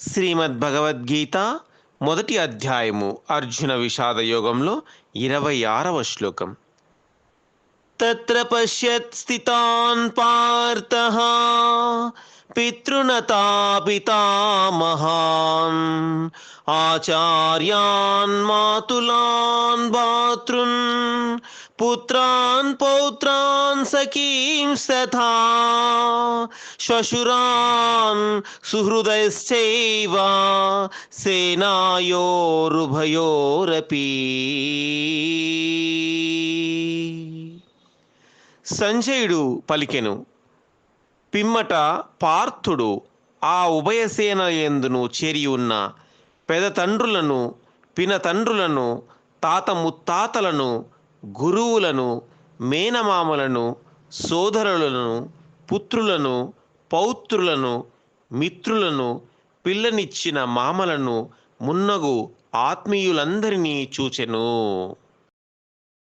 శ్రీమద్ భగవద్గీత మొదటి అధ్యాయము అర్జున విషాద యోగంలో ఇరవై ఆరవ శ్లోకం. తత్ర పశ్యత్ స్థితాన్ పార్థ పితృనతాపితామహాన్ ఆచార్యాన్ మాతులాన్ భాతృన్ పుత్రాన్ పౌత్రాన్ సఖీం సథా శ్వశురాన్ సుహృదయశ్చైవ సేనాయోరుభయోరపి సంజయుడు పలికెను పిమ్మట పార్థుడు ఆ ఉభయసేన ఎందును చేరి ఉన్న పెద్ద తండ్రులను పిన తండ్రులను తాత ముత్తాతలను గురువులను మేనమామలను సోదరులను పుత్రులను పౌత్రులను మిత్రులను పిల్లనిచ్చిన మామలను మున్నగు ఆత్మీయులందరినీ చూచెను.